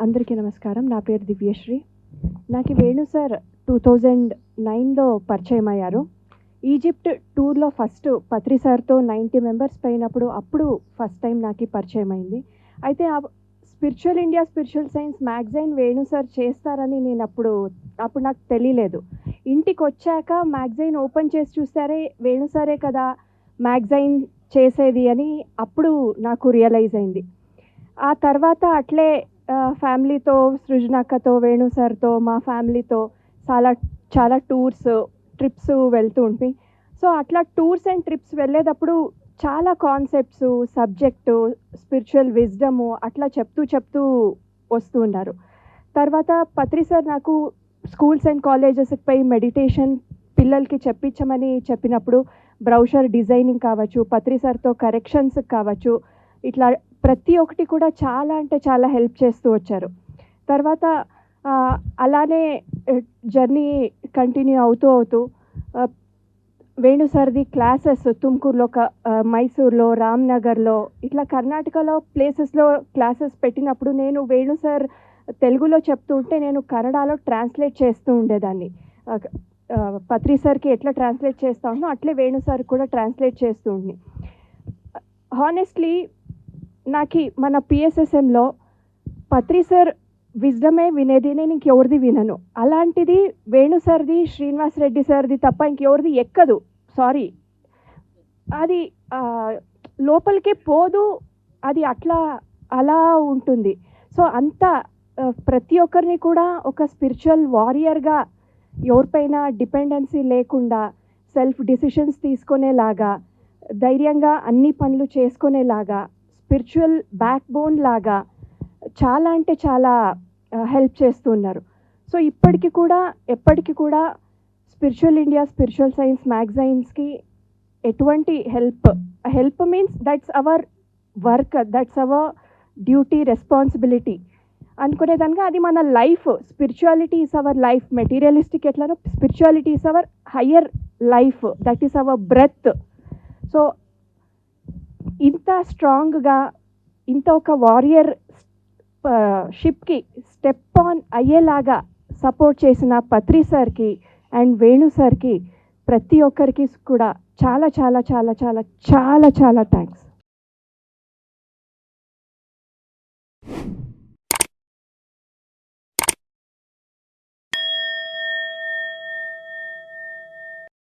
అందరికీ నమస్కారం. నా పేరు దివ్యశ్రీ. నాకు వేణు సార్ టూ థౌజండ్ నైన్లో పరిచయం అయ్యారు ఈజిప్ట్ టూర్లో ఫస్ట్ పత్రి సార్తో నైంటీ మెంబర్స్ పోయినప్పుడు అప్పుడు ఫస్ట్ టైం నాకు పరిచయం అయింది. అయితే ఆ spiritual India spiritual science magazine Venu sir చేస్తారని నేను అప్పుడు అప్పుడు నాకు తెలియలేదు. ఇంటికి వచ్చాక మ్యాగజైన్ ఓపెన్ చేసి చూస్తారే వేణు సారే కదా మ్యాగజైన్ చేసేది అని అప్పుడు నాకు రియలైజ్ అయింది. ఆ తర్వాత అట్లే ఫ్యామిలీతో సృజనక్కతో వేణు సార్తో మా ఫ్యామిలీతో చాలా చాలా టూర్స్ ట్రిప్స్ వెళ్తూ ఉంటాయి సో అట్లా టూర్స్ అండ్ ట్రిప్స్ వెళ్ళేటప్పుడు చాలా కాన్సెప్ట్స్ సబ్జెక్టు స్పిరిచువల్ విజ్డము అట్లా చెప్తూ చెప్తూ వస్తూ ఉన్నారు. తర్వాత పత్రి సార్ నాకు స్కూల్స్ అండ్ కాలేజెస్కి పై మెడిటేషన్ పిల్లలకి చెప్పించమని చెప్పినప్పుడు బ్రౌషర్ డిజైనింగ్ కావచ్చు పత్రి సార్తో కరెక్షన్స్ కావచ్చు ఇట్లా ప్రతి ఒక్కటి కూడా చాలా అంటే చాలా హెల్ప్ చేస్తూ వచ్చారు. తర్వాత అలానే జర్నీ కంటిన్యూ అవుతూ అవుతూ వేణు సర్ది క్లాసెస్ తుమ్కూరులో క- మైసూర్లో రామ్నగర్లో ఇట్లా కర్ణాటకలో ప్లేసెస్లో క్లాసెస్ పెట్టినప్పుడు నేను వేణు సార్ తెలుగులో చెప్తూ ఉంటే నేను కన్నడలో ట్రాన్స్లేట్ చేస్తూ ఉండేదాన్ని. పత్రి సార్కి ఎట్లా ట్రాన్స్లేట్ చేస్తా ఉన్నో అట్లే వేణు సార్ కూడా ట్రాన్స్లేట్ చేస్తూ ఉండి. హానెస్ట్లీ నాకు మన పిఎస్ఎస్ఎంలో పత్రి సార్ విజ్డమే వినేది నేను ఇంకెవరిది వినను. అలాంటిది వేణు సార్ది శ్రీనివాస్ రెడ్డి సార్ది తప్ప ఇంకెవరిది ఎక్కదు. సారీ అది లోపలికే పోదు అది అట్లా అలా ఉంటుంది. సో అంత ప్రతి ఒక్కరిని కూడా ఒక స్పిరిచువల్ వారియర్గా ఎవరిపైన డిపెండెన్సీ లేకుండా సెల్ఫ్ డిసిషన్స్ తీసుకునేలాగా ధైర్యంగా అన్ని పనులు చేసుకునేలాగా స్పిరిచువల్ బ్యాక్ బోన్ లాగా చాలా అంటే చాలా హెల్ప్ చేస్తున్నారు. సో ఇప్పటికి కూడా ఎప్పటికి కూడా స్పిరిచువల్ ఇండియా స్పిరిచువల్ సైన్స్ మ్యాగజైన్స్కి ఎటువంటి help help means that's our work that's our duty responsibility. అనుకునేదానిగా అది మన life spirituality is our life materialistic ఎట్లానో spirituality is our higher life that is our breath. So ఇంత స్ట్రాంగ్గా ఇంత ఒక వారియర్ షిప్కి స్టెప్ ఆన్ అయ్యేలాగా సపోర్ట్ చేసిన పత్రి సార్కి అండ్ వేణు సార్కి ప్రతి ఒక్కరికి కూడా చాలా చాలా చాలా చాలా చాలా చాలా థ్యాంక్స్